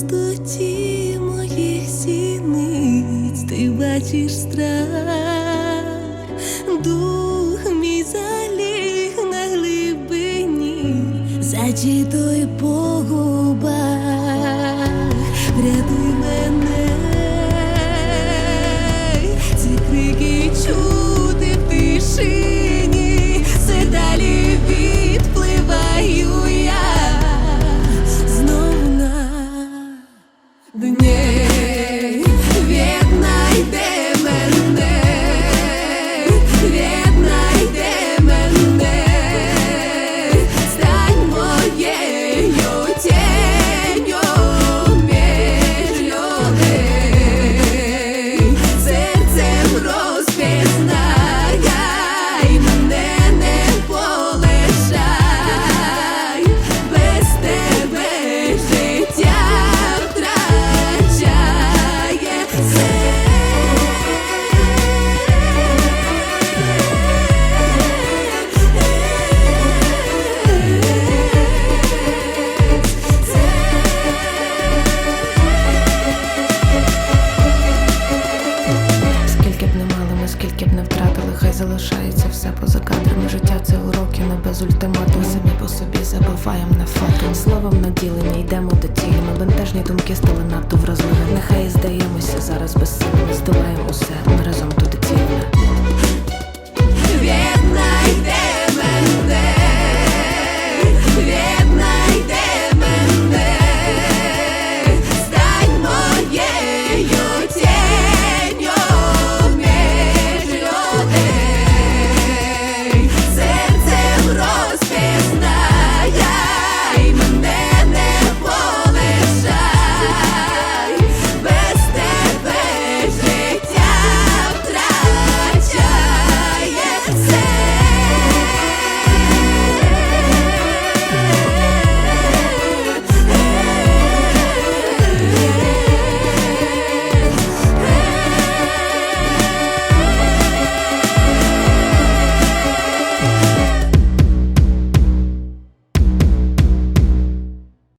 пустоті моїх сіниць. Ти бачиш страх, дух мій заліг на глибині, зачитуй по скільки б хай залишається все поза кадрами. Життя це уроки, не без ультимату. Самі по собі забуваємо на фото. Словом наділені, йдемо до цілі. Ми бентежні думки стали надто вразливими. Нехай здаємося зараз безсилими, здолаємо усе. Ми разом.